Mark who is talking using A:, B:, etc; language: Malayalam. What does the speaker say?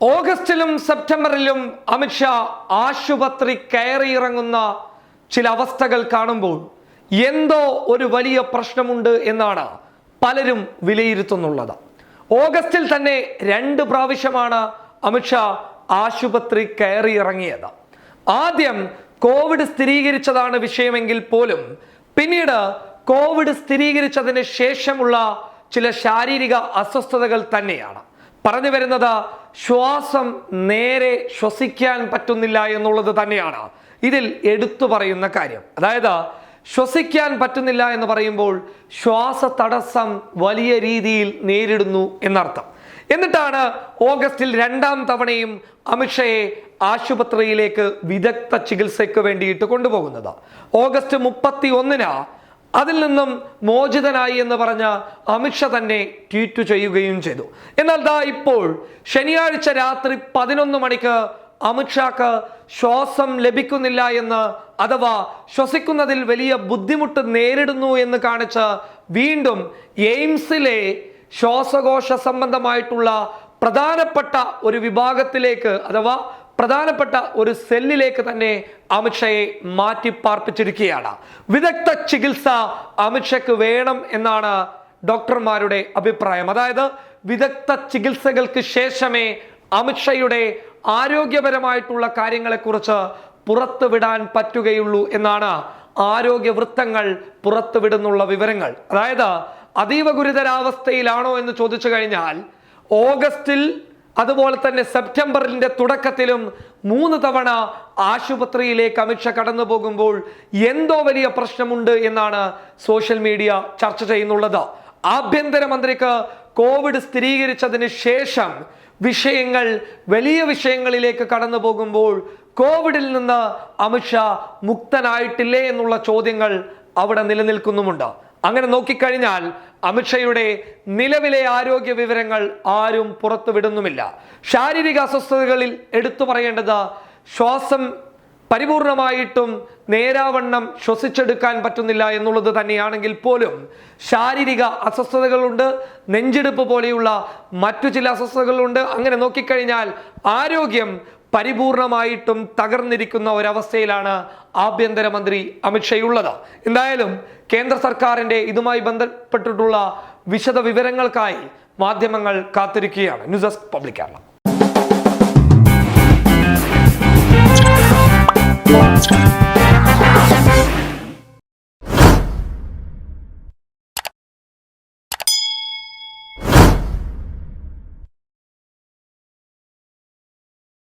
A: ഓഗസ്റ്റിലും സെപ്റ്റംബറിലും അമിത്ഷാ ആശുപത്രി കയറിയിറങ്ങുന്ന ചില അവസ്ഥകൾ കാണുമ്പോൾ എന്തോ ഒരു വലിയ പ്രശ്നമുണ്ട് എന്നാണ് പലരും വിലയിരുത്തുന്നുള്ളത്. ഓഗസ്റ്റിൽ തന്നെ രണ്ട് പ്രാവശ്യമാണ് അമിത്ഷാ ആശുപത്രി കയറിയിറങ്ങിയത്. ആദ്യം കോവിഡ് സ്ഥിരീകരിച്ചതാണ് വിഷയമെങ്കിൽ പോലും പിന്നീട് കോവിഡ് സ്ഥിരീകരിച്ചതിന് ശേഷമുള്ള ചില ശാരീരിക അസ്വസ്ഥതകൾ തന്നെയാണ്. പറഞ്ഞു വരുന്നത് ശ്വാസം നേരെ ശ്വസിക്കാൻ പറ്റുന്നില്ല എന്നുള്ളത് തന്നെയാണ്. ഇതിൽ എടുത്തു പറയുന്ന കാര്യം. അതായത് ശ്വസിക്കാൻ പറ്റുന്നില്ല എന്ന് പറയുമ്പോൾ ശ്വാസ തടസ്സം വലിയ രീതിയിൽ നേരിടുന്നു എന്നർത്ഥം. എന്നിട്ടാണ് ഓഗസ്റ്റിൽ രണ്ടാം തവണയും അമിത്ഷയെ ആശുപത്രിയിലേക്ക് വിദഗ്ധ ചികിത്സയ്ക്ക് വേണ്ടിയിട്ട് കൊണ്ടുപോകുന്നത്. ഓഗസ്റ്റ് മുപ്പത്തി ഒന്നിന് അതിൽ നിന്നും മോചിതനായി എന്ന് പറഞ്ഞ അമിത്ഷാ തന്നെ ട്വീറ്റ് ചെയ്യുകയും ചെയ്തു. എന്നാൽ ദാ ഇപ്പോൾ ശനിയാഴ്ച രാത്രി പതിനൊന്ന് മണിക്ക് അമിത്ഷാക്ക് ശ്വാസം ലഭിക്കുന്നില്ല എന്ന് അഥവാ ശ്വസിക്കുന്നതിൽ വലിയ ബുദ്ധിമുട്ട് നേരിടുന്നു എന്ന് കാണിച്ച് വീണ്ടും എയിംസിലെ ശ്വാസകോശ സംബന്ധമായിട്ടുള്ള പ്രധാനപ്പെട്ട ഒരു വിഭാഗത്തിലേക്ക് അഥവാ പ്രധാനപ്പെട്ട ഒരു സെല്ലിലേക്ക് തന്നെ അമിത്ഷയെ മാറ്റി പാർപ്പിച്ചിരിക്കുകയാണ്. വിദഗ്ധ ചികിത്സ അമിത്ഷയ്ക്ക് വേണം എന്നാണ് ഡോക്ടർമാരുടെ അഭിപ്രായം. അതായത് വിദഗ്ധ ചികിത്സകൾക്ക് ശേഷമേ അമിത്ഷയുടെ ആരോഗ്യപരമായിട്ടുള്ള കാര്യങ്ങളെക്കുറിച്ച് പുറത്തുവിടാൻ പറ്റുകയുള്ളൂ എന്നാണ് ആരോഗ്യ വൃത്തങ്ങൾ പുറത്തുവിടുന്നുള്ള വിവരങ്ങൾ. അതായത് അതീവ ഗുരുതരാവസ്ഥയിലാണോ എന്ന് ചോദിച്ചു കഴിഞ്ഞാൽ ഓഗസ്റ്റിൽ അതുപോലെ തന്നെ സെപ്റ്റംബറിന്റെ തുടക്കത്തിലും മൂന്ന് തവണ ആശുപത്രിയിലേക്ക് അമിത്ഷാ കടന്നു പോകുമ്പോൾ എന്തോ വലിയ പ്രശ്നമുണ്ട് എന്നാണ് സോഷ്യൽ മീഡിയ ചർച്ച ചെയ്യുന്നുള്ളത്. ആഭ്യന്തരമന്ത്രിക്ക് കോവിഡ് സ്ഥിരീകരിച്ചതിന് ശേഷം വിഷയങ്ങൾ വലിയ വിഷയങ്ങളിലേക്ക് കടന്നു പോകുമ്പോൾ കോവിഡിൽ നിന്ന് അമിത്ഷാ മുക്തനായിട്ടില്ലേ എന്നുള്ള ചോദ്യങ്ങൾ അവിടെ നിലനിൽക്കുന്നുമുണ്ട്. അങ്ങനെ നോക്കിക്കഴിഞ്ഞാൽ അമിത്ഷയുടെ നിലവിലെ ആരോഗ്യ വിവരങ്ങൾ ആരും പുറത്തുവിടുന്നുമില്ല. ശാരീരിക അസ്വസ്ഥതകളിൽ എടുത്തു പറയേണ്ടത് ശ്വാസം പരിപൂർണമായിട്ടും നേരാവണ്ണം ശ്വസിച്ചെടുക്കാൻ പറ്റുന്നില്ല എന്നുള്ളത് തന്നെയാണെങ്കിൽ പോലും ശാരീരിക അസ്വസ്ഥതകളുണ്ട് നെഞ്ചെടുപ്പ് പോലെയുള്ള മറ്റു ചില അസ്വസ്ഥതകളുണ്ട്. അങ്ങനെ നോക്കിക്കഴിഞ്ഞാൽ ആരോഗ്യം പരിപൂർണമായിട്ടും തകർന്നിരിക്കുന്ന ഒരവസ്ഥയിലാണ് ആഭ്യന്തരമന്ത്രി അമിത്ഷയുള്ളത് എന്തായാലും കേന്ദ്ര സർക്കാരിന്റെ ഇതുമായി ബന്ധപ്പെട്ടിട്ടുള്ള വിശദ വിവരങ്ങൾക്കായി മാധ്യമങ്ങൾ കാത്തിരിക്കുകയാണ് ന്യൂസ് ഡെസ്ക് പബ്ലിക് കേരള.